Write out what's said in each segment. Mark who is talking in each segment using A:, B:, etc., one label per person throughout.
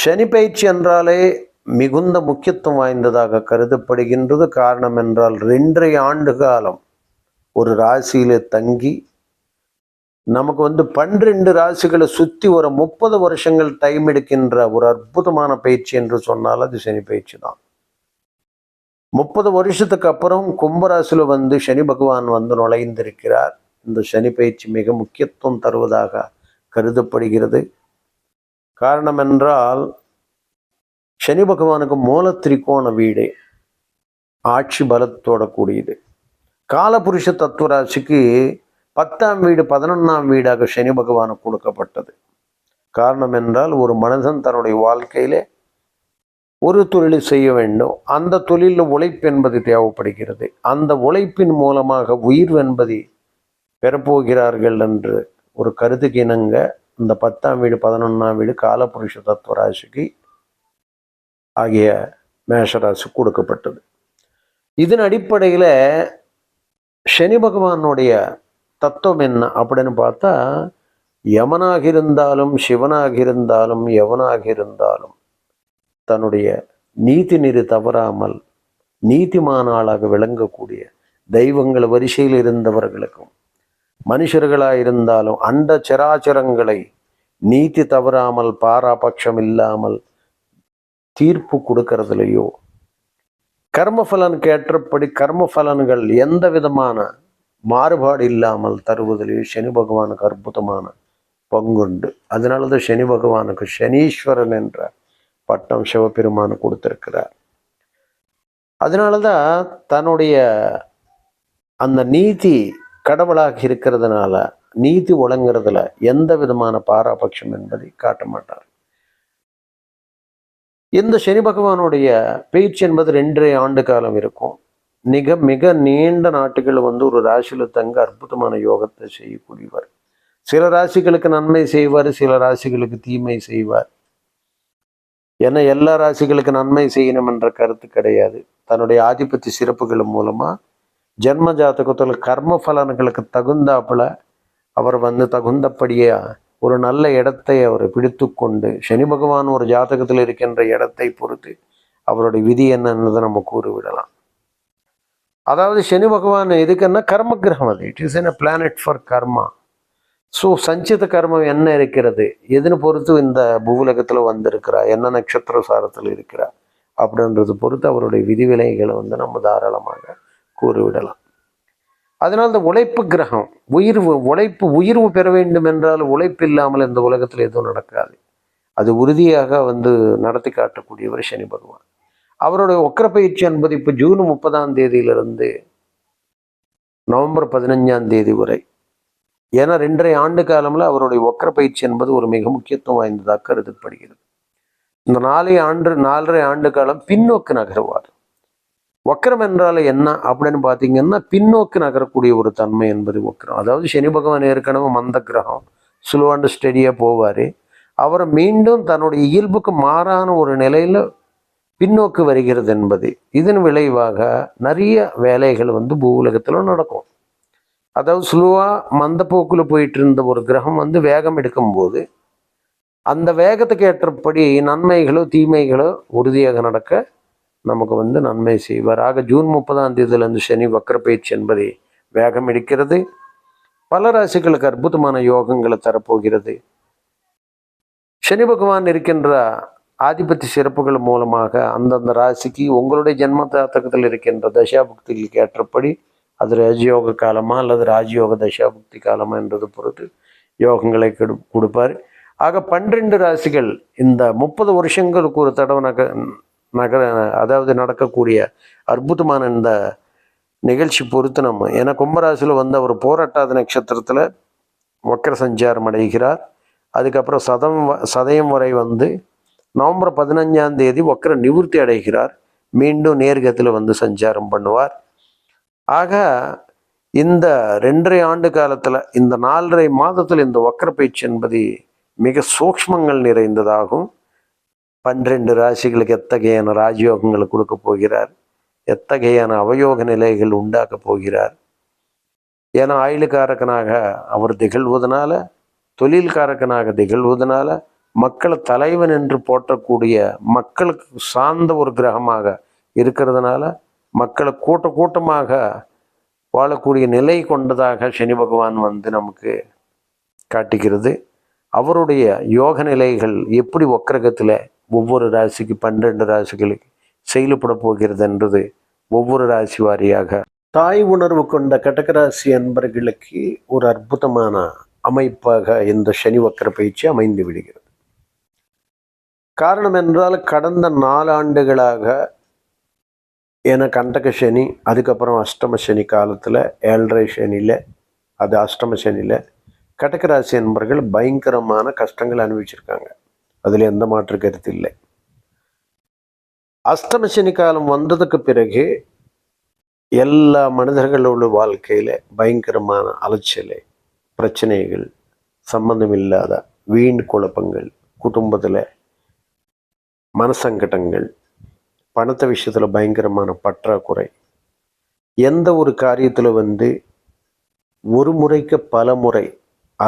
A: சனி பயிற்சி என்றாலே மிகுந்த முக்கியத்துவம் வாய்ந்ததாக கருதப்படுகின்றது காரணம் என்றால் ரெண்டரை ஆண்டு காலம் ஒரு ராசியில தங்கி நமக்கு வந்து பன்னிரெண்டு ராசிகளை சுற்றி ஒரு முப்பது வருஷங்கள் டைம் எடுக்கின்ற ஒரு அற்புதமான பயிற்சி என்று சொன்னால் அது சனி பயிற்சி தான் முப்பது வருஷத்துக்கு அப்புறம் கும்பராசியில் வந்து சனி பகவான் வந்து நுழைந்திருக்கிறார் இந்த சனி பயிற்சி மிக முக்கியத்துவம் தருவதாக கருதப்படுகிறது காரணம் என்றால் சனி பகவானுக்கு மூல திரிகோண வீடு ஆட்சி பலத்தோட கூடியது காலபுருஷ தத்துவ ராசிக்கு பத்தாம் வீடு பதினொன்றாம் வீடாக சனி பகவான் கொடுக்கப்பட்டது காரணம் என்றால் ஒரு மனிதன் தன்னுடைய வாழ்க்கையிலே ஒரு தொழிலை செய்ய வேண்டும் அந்த தொழிலில் உழைப்பு என்பது தேவைப்படுகிறது அந்த உழைப்பின் மூலமாக உயிர் என்பது பெறப்போகிறார்கள் என்று ஒரு கருத்துக்கு இணங்க இந்த பத்தாம் வீடு பதினொன்றாம் வீடு காலபுருஷ தத்துவ ராசிக்கு ஆகிய மேஷராசி கொடுக்கப்பட்டது இதன் அடிப்படையில் சனி பகவானுடைய தத்துவம் என்ன அப்படின்னு பார்த்தா யமனாக இருந்தாலும் சிவனாக இருந்தாலும் எவனாக இருந்தாலும் தன்னுடைய நீதி நெறி தவறாமல் நீதிமானாளாக விளங்கக்கூடிய தெய்வங்கள் வரிசையில் இருந்தவர்களுக்கும் மனுஷர்களாக இருந்தாலும் அண்ட சராச்சரங்களை நீத்தி தவறாமல் பாராபட்சம் இல்லாமல் தீர்ப்பு கொடுக்கறதுலையோ கர்மஃபலனுக்கு கேட்டபடி கர்மஃபலன்கள் எந்த விதமான மாறுபாடு இல்லாமல் தருவதிலேயோ சனி பகவானுக்கு அற்புதமான பங்குண்டு அதனால தான் சனி பகவானுக்கு சனீஸ்வரன் என்ற பட்டம் சிவபெருமான கொடுத்திருக்கிறார் அதனால தான் தன்னுடைய அந்த நீதி கடவுளாக இருக்கிறதுனால நீதி ஒழுங்குறதுல எந்த விதமான பாராபட்சம் என்பதை காட்ட மாட்டார் இந்த சனி பகவானுடைய பேச்சு என்பது ரெண்டரை ஆண்டு காலம் இருக்கும் மிக மிக நீண்ட நாட்டுகள் வந்து ஒரு ராசியில் தங்க அற்புதமான யோகத்தை செய்யக்கூடியவர் சில ராசிகளுக்கு நன்மை செய்வார் சில ராசிகளுக்கு தீமை செய்வார் ஏன்னா எல்லா ராசிகளுக்கு நன்மை செய்யணும் என்ற கருத்து கிடையாது தன்னுடைய ஆதிபத்திய சிறப்புகள் மூலமாக ஜென்ம கர்ம பலன்களுக்கு தகுந்தாப்புல அவர் வந்து தகுந்தபடியே ஒரு நல்ல இடத்தை அவர் பிடித்து கொண்டு சனி பகவான் ஒரு ஜாதகத்தில் இருக்கின்ற இடத்தை பொறுத்து அவருடைய விதி என்னன்றதை நம்ம கூறிவிடலாம் அதாவது சனி பகவான் எதுக்குன்னா கர்ம கிரகம் அது it is an planet for karma so சஞ்சித கர்மம் என்ன இருக்கிறது எதுன்னு பொறுத்து இந்த பூவுலகத்தில் வந்திருக்கிறா என்ன நட்சத்திர சாரத்தில் இருக்கிறா அப்படின்றது பொறுத்து அவருடைய விதிவிலைகளை வந்து நம்ம தாராளமாக கூறிவிடலாம் அதனால் இந்த உழைப்பு கிரகம் உயிர்வு உழைப்பு உயிர்வு பெற வேண்டும் என்றால் உழைப்பு இல்லாமல் இந்த உலகத்தில் எதுவும் நடக்காது அது உறுதியாக வந்து நடத்தி காட்டக்கூடியவர் சனி பகவான் அவருடைய ஒக்கர பயிற்சி என்பது இப்போ ஜூன் முப்பதாம் தேதியிலிருந்து நவம்பர் பதினஞ்சாம் தேதி வரை ஏன்னா ரெண்டரை ஆண்டு காலமில் அவருடைய ஒக்கர பயிற்சி என்பது ஒரு மிக முக்கியத்துவம் வாய்ந்ததாக கருதப்படுகிறது இந்த நாலே ஆண்டு நாலரை ஆண்டு காலம் பின்னோக்கு நகர்வார் வக்கரம் என்றால் என்ன அப்படின்னு பார்த்தீங்கன்னா பின்னோக்கி நகரக்கூடிய ஒரு தன்மை என்பது வக்கரம் அதாவது சனி பகவான் ஏற்கனவே மந்த கிரகம் ஸ்லோ ஸ்டெடியாக போவார் அவரை மீண்டும் தன்னுடைய இயல்புக்கு மாறான ஒரு நிலையில் பின்னோக்கு வருகிறது என்பது இதன் விளைவாக நிறைய வேலைகள் வந்து பூவுலகத்தில் நடக்கும் அதாவது ஸ்லோவாக மந்தப்போக்கில் போயிட்டு இருந்த ஒரு கிரகம் வந்து வேகம் எடுக்கும்போது அந்த வேகத்துக்கு ஏற்றபடி நன்மைகளோ தீமைகளோ உறுதியாக நடக்க நமக்கு வந்து நன்மை செய்வாராக ஜூன் முப்பதாம் தேதியிலிருந்து சனி வக்கரப்பயிற்சி என்பதை வேகம் எடுக்கிறது பல ராசிகளுக்கு அற்புதமான யோகங்களை தரப்போகிறது சனி பகவான் இருக்கின்ற ஆதிபத்திய சிறப்புகள் மூலமாக அந்தந்த ராசிக்கு உங்களுடைய ஜென்ம தாத்தகத்தில் இருக்கின்ற புக்திகளுக்கு ஏற்றபடி அது ராஜயோக காலமா அல்லது ராஜயோக புக்தி காலமா என்றது பொறுத்து யோகங்களை கெடு கொடுப்பார் ஆக பன்னிரெண்டு ராசிகள் இந்த முப்பது வருஷங்களுக்கு ஒரு தடவை நகர அதாவது நடக்கக்கூடிய அற்புதமான இந்த நிகழ்ச்சி பொறுத்து நம்ம ஏன்னா கும்பராசியில் வந்த ஒரு போராட்டாத நட்சத்திரத்தில் வக்கர சஞ்சாரம் அடைகிறார் அதுக்கப்புறம் சதம் சதயம் வரை வந்து நவம்பர் பதினஞ்சாம் தேதி வக்கர நிவர்த்தி அடைகிறார் மீண்டும் நேர்கத்தில் வந்து சஞ்சாரம் பண்ணுவார் ஆக இந்த ரெண்டரை ஆண்டு காலத்தில் இந்த நாலரை மாதத்தில் இந்த வக்கர பயிற்சி என்பது மிக சூக்மங்கள் நிறைந்ததாகும் பன்னிரெண்டு ராசிகளுக்கு எத்தகையான ராஜயோகங்கள் கொடுக்க போகிறார் எத்தகையான அவயோக நிலைகள் உண்டாக்க போகிறார் ஏன்னா ஆயுளுக்காரக்கனாக அவர் திகழ்வதனால தொழில்காரக்கனாக திகழ்வதனால மக்களை தலைவன் என்று போற்றக்கூடிய மக்களுக்கு சார்ந்த ஒரு கிரகமாக இருக்கிறதுனால மக்களை கூட்ட கூட்டமாக வாழக்கூடிய நிலை கொண்டதாக சனி பகவான் வந்து நமக்கு காட்டுகிறது அவருடைய யோக நிலைகள் எப்படி ஒக்கரகத்தில் ஒவ்வொரு ராசிக்கு பன்னிரெண்டு ராசிகளுக்கு செயல்பட போகிறது என்றது ஒவ்வொரு ராசி வாரியாக தாய் உணர்வு கொண்ட ராசி அன்பர்களுக்கு ஒரு அற்புதமான அமைப்பாக இந்த சனி வக்கர பயிற்சி அமைந்து விடுகிறது காரணம் என்றால் கடந்த நாலாண்டுகளாக ஏன்னா கண்டக சனி அதுக்கப்புறம் அஷ்டம சனி காலத்தில் ஏழரை சனியில் அது அஷ்டம சனியில் கடகராசி என்பர்கள் பயங்கரமான கஷ்டங்கள் அனுபவிச்சிருக்காங்க அதில் எந்த மாற்று கருத்து இல்லை அஷ்டம சனி காலம் வந்ததுக்கு பிறகு எல்லா மனிதர்களோட வாழ்க்கையில் பயங்கரமான அலைச்சல் பிரச்சனைகள் சம்பந்தம் இல்லாத வீண் குழப்பங்கள் குடும்பத்தில் மனசங்கடங்கள் பணத்தை விஷயத்தில் பயங்கரமான பற்றாக்குறை எந்த ஒரு காரியத்தில் வந்து ஒரு முறைக்கு பல முறை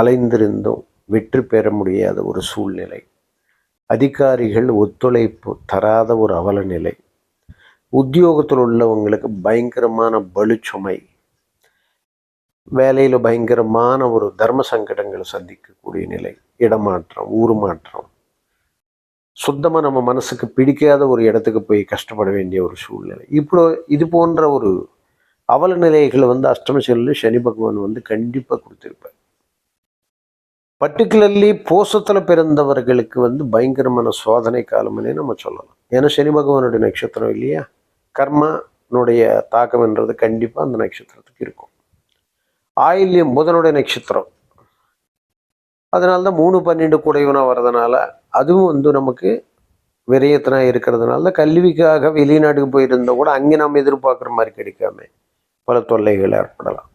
A: அலைந்திருந்தும் வெற்றி பெற முடியாத ஒரு சூழ்நிலை அதிகாரிகள் ஒத்துழைப்பு தராத ஒரு அவலநிலை உத்தியோகத்தில் உள்ளவங்களுக்கு பயங்கரமான பலுச்சுமை வேலையில் பயங்கரமான ஒரு தர்ம சங்கடங்களை சந்திக்கக்கூடிய நிலை இடமாற்றம் ஊர் மாற்றம் சுத்தமாக நம்ம மனசுக்கு பிடிக்காத ஒரு இடத்துக்கு போய் கஷ்டப்பட வேண்டிய ஒரு சூழ்நிலை இப்போ இது போன்ற ஒரு அவல நிலைகளை வந்து அஷ்டமசலில் சனி பகவான் வந்து கண்டிப்பாக கொடுத்துருப்பார் பர்டிகுலர்லி போசத்தில் பிறந்தவர்களுக்கு வந்து பயங்கரமான சோதனை காலம்னே நம்ம சொல்லலாம் ஏன்னா சனி பகவானுடைய நட்சத்திரம் இல்லையா கர்மனுடைய தாக்கம்ன்றது கண்டிப்பாக அந்த நட்சத்திரத்துக்கு இருக்கும் ஆயில்யம் புதனுடைய நட்சத்திரம் அதனால்தான் தான் மூணு பன்னெண்டு குடைவனாக வர்றதுனால அதுவும் வந்து நமக்கு விரயத்தனாக இருக்கிறதுனால கல்விக்காக வெளிநாட்டுக்கு போயிருந்தால் கூட அங்கே நாம் எதிர்பார்க்குற மாதிரி கிடைக்காம பல தொல்லைகள் ஏற்படலாம்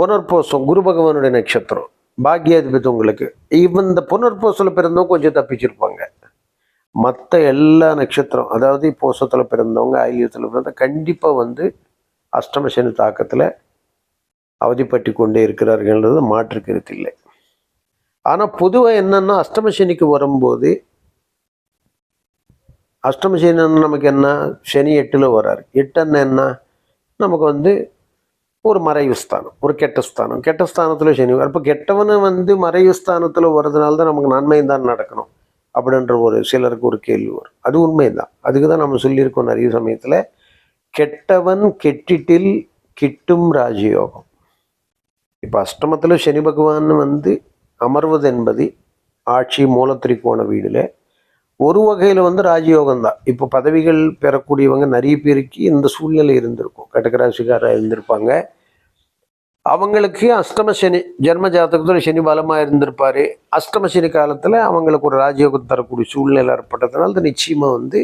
A: புனர்போசம் குரு பகவானுடைய நட்சத்திரம் பாக்கியாதிபதி உங்களுக்கு இவன் இந்த புனர்பூசத்தில் பிறந்தவங்க கொஞ்சம் தப்பிச்சிருப்பாங்க மற்ற எல்லா நட்சத்திரம் அதாவது பூசத்தில் பிறந்தவங்க ஐலியத்தில் பிறந்த கண்டிப்பாக வந்து அஷ்டமசனி தாக்கத்தில் அவதிப்பட்டு கொண்டே இருக்கிறார்கள்ன்றது மாற்று கருத்து இல்லை ஆனால் பொதுவாக என்னென்னா அஷ்டமசனிக்கு வரும்போது அஷ்டம நமக்கு என்ன சனி எட்டில் வராரு எட்டுன்னா என்ன நமக்கு வந்து ஒரு மறைவு ஸ்தானம் ஒரு கெட்ட ஸ்தானம் கெட்ட ஸ்தானத்தில் சனி அப்போ கெட்டவனை வந்து மறைவு ஸ்தானத்தில் வர்றதுனால தான் நமக்கு நன்மை தான் நடக்கணும் அப்படின்ற ஒரு சிலருக்கு ஒரு கேள்வி வரும் அது உண்மைதான் அதுக்கு தான் நம்ம சொல்லியிருக்கோம் நிறைய சமயத்தில் கெட்டவன் கெட்டிட்டில் கிட்டும் ராஜயோகம் இப்போ அஷ்டமத்தில் சனி பகவான் வந்து அமர்வது என்பது ஆட்சி மூலத்திரிக்கோண வீடில் ஒரு வகையில் வந்து ராஜயோகம் தான் இப்போ பதவிகள் பெறக்கூடியவங்க நிறைய பேருக்கு இந்த சூழ்நிலை இருந்திருக்கும் கடகராசிக்காராக இருந்திருப்பாங்க அவங்களுக்கு அஷ்டம சனி ஜென்ம ஜாதகத்தில் சனி பலமாக இருந்திருப்பார் அஷ்டம சனி காலத்தில் அவங்களுக்கு ஒரு ராஜயோகம் தரக்கூடிய சூழ்நிலை ஏற்பட்டதுனால நிச்சயமாக வந்து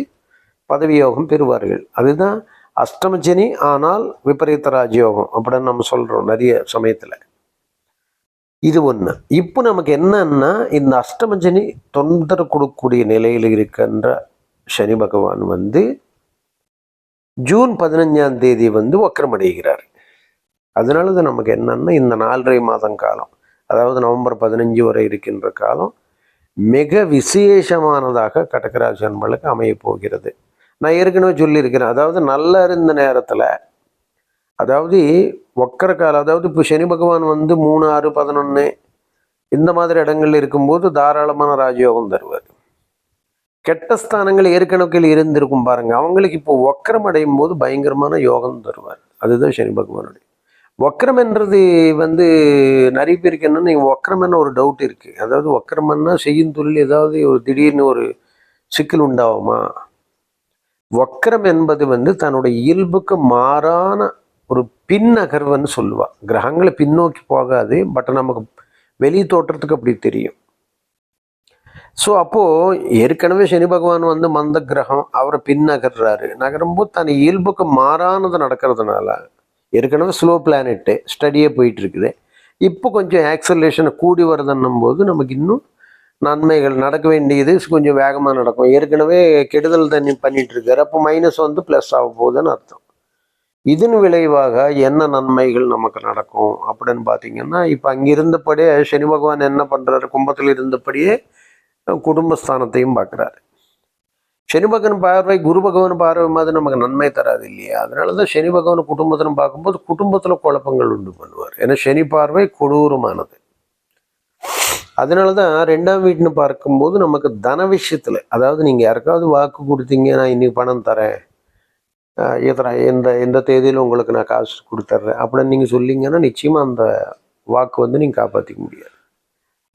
A: பதவியோகம் பெறுவார்கள் அதுதான் அஷ்டம சனி ஆனால் விபரீத ராஜயோகம் அப்படின்னு நம்ம சொல்கிறோம் நிறைய சமயத்தில் இது ஒன்று இப்போ நமக்கு என்னன்னா இந்த அஷ்டம சனி தொந்தரவு கொடுக்கக்கூடிய நிலையில் இருக்கின்ற சனி பகவான் வந்து ஜூன் பதினஞ்சாம் தேதி வந்து அடைகிறார் அதனால தான் நமக்கு என்னன்னா இந்த நாலரை மாதம் காலம் அதாவது நவம்பர் பதினஞ்சு வரை இருக்கின்ற காலம் மிக விசேஷமானதாக கடகராசி அன்பளுக்கு அமைய போகிறது நான் ஏற்கனவே சொல்லியிருக்கிறேன் அதாவது நல்லா இருந்த நேரத்தில் அதாவது ஒக்கர காலம் அதாவது இப்போ சனி பகவான் வந்து மூணு ஆறு பதினொன்று இந்த மாதிரி இடங்கள்ல இருக்கும்போது தாராளமான ராஜயோகம் தருவார் கெட்ட ஸ்தானங்கள் ஏற்கனவே இருந்திருக்கும் பாருங்க அவங்களுக்கு இப்போ வக்கரம் அடையும் போது பயங்கரமான யோகம் தருவார் அதுதான் சனி பகவானுடைய வக்கரம்ன்றது வந்து நிறைய பேருக்கு என்னென்னா வக்கரம்னு ஒரு டவுட் இருக்குது அதாவது வக்கரம்னா செய்யும் தொழில் ஏதாவது ஒரு திடீர்னு ஒரு சிக்கல் உண்டாகுமா வக்கரம் என்பது வந்து தன்னுடைய இயல்புக்கு மாறான ஒரு பின் நகர்வுன்னு சொல்லுவாள் கிரகங்களை பின்னோக்கி போகாது பட் நமக்கு வெளி தோற்றத்துக்கு அப்படி தெரியும் ஸோ அப்போது ஏற்கனவே சனி பகவான் வந்து மந்த கிரகம் அவரை பின் நகர்றாரு நகரும்போது தன் இயல்புக்கு மாறானது நடக்கிறதுனால ஏற்கனவே ஸ்லோ பிளானெட்டு ஸ்டடியே போயிட்டு இருக்குது இப்போ கொஞ்சம் ஆக்சலேஷனை கூடி வருதுன்னும் போது நமக்கு இன்னும் நன்மைகள் நடக்க வேண்டியது கொஞ்சம் வேகமாக நடக்கும் ஏற்கனவே கெடுதல் தண்ணி பண்ணிட்டு இருக்காரு அப்போ மைனஸ் வந்து ப்ளஸ் ஆக போகுதுன்னு அர்த்தம் இதன் விளைவாக என்ன நன்மைகள் நமக்கு நடக்கும் அப்படின்னு பார்த்தீங்கன்னா இப்போ அங்கிருந்தபடியே சனி பகவான் என்ன பண்ணுறாரு கும்பத்தில் இருந்தபடியே குடும்பஸ்தானத்தையும் பார்க்குறாரு சனி பகவான் பார்வை குரு பகவான் பார்வை மாதிரி நமக்கு நன்மை தராது இல்லையா அதனால தான் சனி பகவான் குடும்பத்திலும் பார்க்கும்போது குடும்பத்தில் குழப்பங்கள் உண்டு பண்ணுவார் ஏன்னா சனி பார்வை கொடூரமானது அதனால தான் ரெண்டாம் வீட்டுன்னு பார்க்கும்போது நமக்கு தன விஷயத்தில் அதாவது நீங்கள் யாருக்காவது வாக்கு கொடுத்தீங்க நான் இன்றைக்கி பணம் தரேன் இத்தனை எந்த எந்த தேதியில் உங்களுக்கு நான் காசு கொடுத்துட்றேன் அப்படின்னு நீங்கள் சொல்லிங்கன்னா நிச்சயமாக அந்த வாக்கு வந்து நீங்கள் காப்பாற்றிக்க முடியாது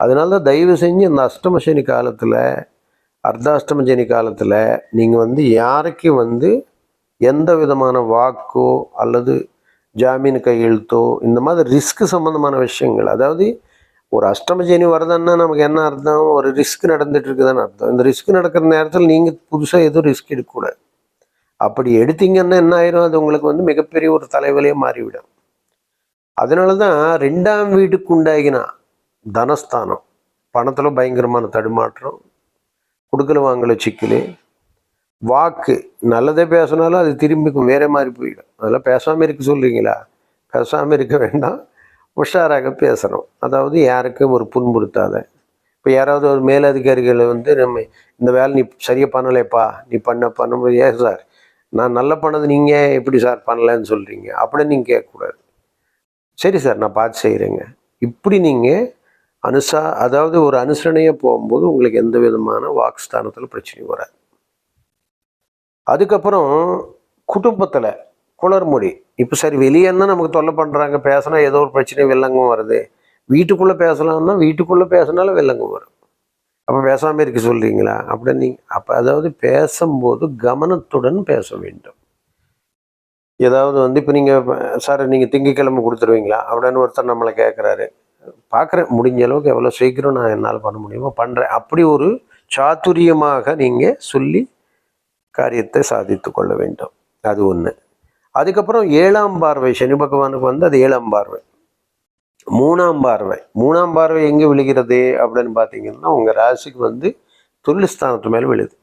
A: அதனால தயவு செஞ்சு இந்த அஷ்டம சனி காலத்தில் அர்த்தாஷ்டம சனி காலத்தில் நீங்கள் வந்து யாருக்கு வந்து எந்த விதமான வாக்கோ அல்லது ஜாமீன் கையெழுத்தோ இந்த மாதிரி ரிஸ்க் சம்மந்தமான விஷயங்கள் அதாவது ஒரு அஷ்டமஜேனி வருதுன்னா நமக்கு என்ன அர்த்தம் ஒரு ரிஸ்க் நடந்துட்டு இருக்குதுன்னு அர்த்தம் இந்த ரிஸ்க் நடக்கிற நேரத்தில் நீங்கள் புதுசாக எதுவும் ரிஸ்க் எடுக்கக்கூடாது அப்படி எடுத்தீங்கன்னா என்ன ஆயிரும் அது உங்களுக்கு வந்து மிகப்பெரிய ஒரு தலைவலையே மாறிவிடும் அதனால தான் ரெண்டாம் வீட்டுக்கு உண்டாகினா தனஸ்தானம் பணத்தில் பயங்கரமான தடுமாற்றம் கொடுக்கல வாங்கல சிக்கல் வாக்கு நல்லதே பேசினாலும் அது திரும்பிக்கும் வேறே மாதிரி போயிடும் அதெல்லாம் பேசாமல் இருக்க சொல்கிறீங்களா பேசாமல் இருக்க வேண்டாம் உஷாராக பேசணும் அதாவது யாருக்கும் ஒரு புண்படுத்தாத இப்போ யாராவது ஒரு மேலதிகாரிகளை வந்து நம்ம இந்த வேலை நீ சரியாக பண்ணலைப்பா நீ பண்ண பண்ண முடியாது சார் நான் நல்லா பண்ணது நீங்கள் எப்படி சார் பண்ணலன்னு சொல்கிறீங்க அப்படின்னு நீங்கள் கேட்கக்கூடாது சரி சார் நான் பார்த்து செய்கிறேங்க இப்படி நீங்கள் அனுசா அதாவது ஒரு அனுசரணையாக போகும்போது உங்களுக்கு எந்த விதமான வாக்குஸ்தானத்தில் பிரச்சனையும் வராது அதுக்கப்புறம் குடும்பத்தில் குளர்மொழி இப்போ சரி வெளியேன்னா நமக்கு தொல்லை பண்ணுறாங்க பேசினா ஏதோ ஒரு பிரச்சனை வில்லங்கம் வருது வீட்டுக்குள்ளே பேசலாம்னா வீட்டுக்குள்ளே பேசினாலும் வில்லங்கம் வரும் அப்போ பேசாமல் இருக்க சொல்கிறீங்களா அப்படி நீங்கள் அப்போ அதாவது பேசும்போது கவனத்துடன் பேச வேண்டும் ஏதாவது வந்து இப்போ நீங்கள் சார் நீங்கள் திங்கக்கிழமை கொடுத்துருவீங்களா அப்படின்னு ஒருத்தர் நம்மளை கேட்குறாரு பார்க்குறேன் முடிஞ்ச அளவுக்கு எவ்வளோ சீக்கிரம் நான் என்னால் பண்ண முடியுமோ பண்ணுறேன் அப்படி ஒரு சாத்துரியமாக நீங்கள் சொல்லி காரியத்தை சாதித்து கொள்ள வேண்டும் அது ஒன்று அதுக்கப்புறம் ஏழாம் பார்வை சனி பகவானுக்கு வந்து அது ஏழாம் பார்வை மூணாம் பார்வை மூணாம் பார்வை எங்கே விழுகிறது அப்படின்னு பார்த்தீங்கன்னா உங்கள் ராசிக்கு வந்து தொழில்ஸ்தானத்து மேலே விழுது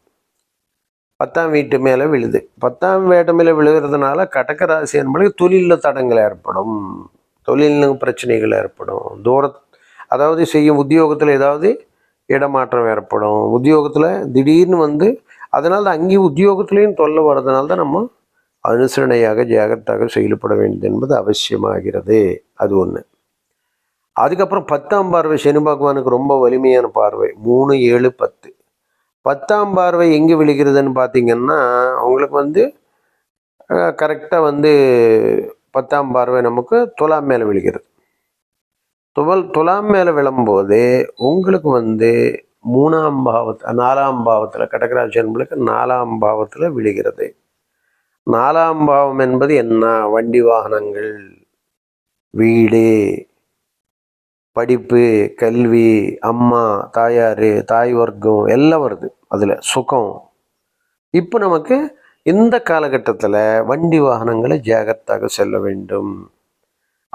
A: பத்தாம் வீட்டு மேலே விழுது பத்தாம் வேட்டை மேலே விழுகிறதுனால கடக்க ராசி என்பது தொழிலில் தடங்கள் ஏற்படும் தொழில் பிரச்சனைகள் ஏற்படும் தூர அதாவது செய்யும் உத்தியோகத்தில் ஏதாவது இடமாற்றம் ஏற்படும் உத்தியோகத்தில் திடீர்னு வந்து அதனால் தான் அங்கேயும் உத்தியோகத்துலேயும் தொல்லை வர்றதுனால தான் நம்ம அனுசரணையாக ஜாகிரத்தாக செயல்பட வேண்டும் என்பது அவசியமாகிறது அது ஒன்று அதுக்கப்புறம் பத்தாம் பார்வை சனி பகவானுக்கு ரொம்ப வலிமையான பார்வை மூணு ஏழு பத்து பத்தாம் பார்வை எங்கே விழுகிறதுன்னு பார்த்தீங்கன்னா அவங்களுக்கு வந்து கரெக்டாக வந்து பத்தாம் பார்வை நமக்கு துலாம் மேலே விழுகிறது துவல் துலாம் மேலே விழும்போது உங்களுக்கு வந்து மூணாம் பாவத்து நாலாம் பாவத்தில் கடகராசி என்பளுக்கு நாலாம் பாவத்தில் விழுகிறது நாலாம் பாவம் என்பது என்ன வண்டி வாகனங்கள் வீடு படிப்பு கல்வி அம்மா தாயார் தாய் வர்க்கம் எல்லாம் வருது அதில் சுகம் இப்போ நமக்கு இந்த காலகட்டத்தில் வண்டி வாகனங்களை ஜாகத்தாக செல்ல வேண்டும்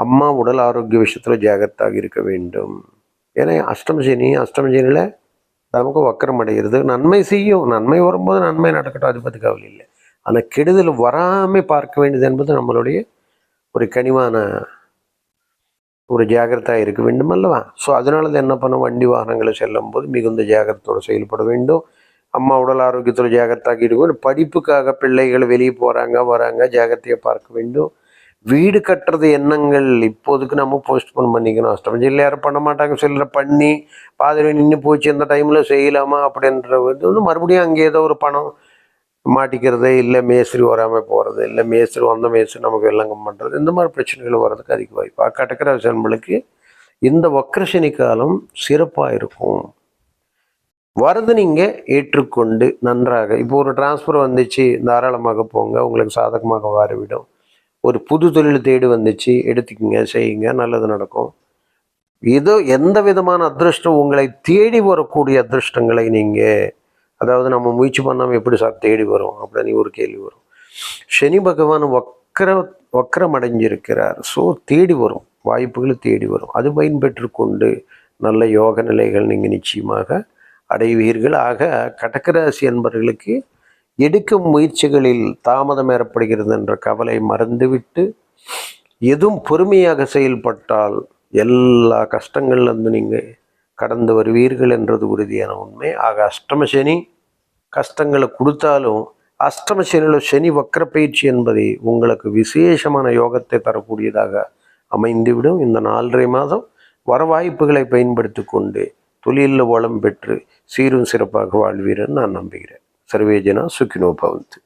A: அம்மா உடல் ஆரோக்கிய விஷயத்தில் ஜாகத்தாக இருக்க வேண்டும் ஏன்னா அஷ்டமசேனி அஷ்டமசனியில் நமக்கு வக்கரம் அடைகிறது நன்மை செய்யும் நன்மை வரும்போது நன்மை நடக்கட்டும் அது பற்றி கவலை இல்லை ஆனால் கெடுதல் வராமல் பார்க்க வேண்டியது என்பது நம்மளுடைய ஒரு கனிவான ஒரு ஜாகிரதாக இருக்க வேண்டும் அல்லவா ஸோ அதனால தான் என்ன பண்ணும் வண்டி வாகனங்களை செல்லும் போது மிகுந்த ஜாகிரத்தோடு செயல்பட வேண்டும் அம்மா உடல் ஆரோக்கியத்தில் ஜாகிரதாக இருக்கும் படிப்புக்காக பிள்ளைகள் வெளியே போகிறாங்க வராங்க ஜாகிரதையை பார்க்க வேண்டும் வீடு கட்டுறது எண்ணங்கள் இப்போதுக்கு நம்ம போஸ்ட்போன் பண்ணிக்கணும் இல்லை யாரும் பண்ண மாட்டாங்க சிலரை பண்ணி பாதிரி நின்று போச்சு இந்த டைமில் செய்யலாமா அப்படின்ற வந்து மறுபடியும் அங்கே ஏதோ ஒரு பணம் மாட்டிக்கிறது இல்லை மேஸ்திரி வராமல் போகிறது இல்லை மேஸ்திரி வந்த மேஸ்திரி நமக்கு வெள்ளங்கம் பண்ணுறது இந்த மாதிரி பிரச்சனைகள் வர்றதுக்கு அதிக வாய்ப்பு கடற்கரை விஷயங்களுக்கு இந்த வக்கரசனி காலம் சிறப்பாக இருக்கும் வரது நீங்கள் ஏற்றுக்கொண்டு நன்றாக இப்போ ஒரு டிரான்ஸ்ஃபர் வந்துச்சு தாராளமாக போங்க உங்களுக்கு சாதகமாக வரவிடும் ஒரு புது தொழில் தேடி வந்துச்சு எடுத்துக்கிங்க செய்யுங்க நல்லது நடக்கும் ஏதோ எந்த விதமான அதிருஷ்டம் உங்களை தேடி வரக்கூடிய அதிர்ஷ்டங்களை நீங்கள் அதாவது நம்ம முயற்சி பண்ணாமல் எப்படி சார் தேடி வரும் அப்படின்னு ஒரு கேள்வி வரும் சனி பகவான் வக்கர வக்கரமடைஞ்சிருக்கிறார் ஸோ தேடி வரும் வாய்ப்புகளை தேடி வரும் அது பயன்பெற்று கொண்டு நல்ல யோக நிலைகள் நீங்கள் நிச்சயமாக அடைவீர்கள் ஆக கடகராசி என்பவர்களுக்கு எடுக்கும் முயற்சிகளில் தாமதம் ஏற்படுகிறது என்ற கவலை மறந்துவிட்டு எதுவும் பொறுமையாக செயல்பட்டால் எல்லா கஷ்டங்கள்லேருந்து நீங்கள் கடந்து வருவீர்கள் என்றது உறுதியான உண்மை ஆக அஷ்டம சனி கஷ்டங்களை கொடுத்தாலும் அஷ்டம சனியில் சனி வக்கர பயிற்சி என்பதை உங்களுக்கு விசேஷமான யோகத்தை தரக்கூடியதாக அமைந்துவிடும் இந்த நாலரை மாதம் வர வாய்ப்புகளை பயன்படுத்தி கொண்டு தொழிலில் வளம் பெற்று சீரும் சிறப்பாக வாழ்வீரன் நான் நம்புகிறேன் சர்வேஜனா சுக்கினோ பவந்து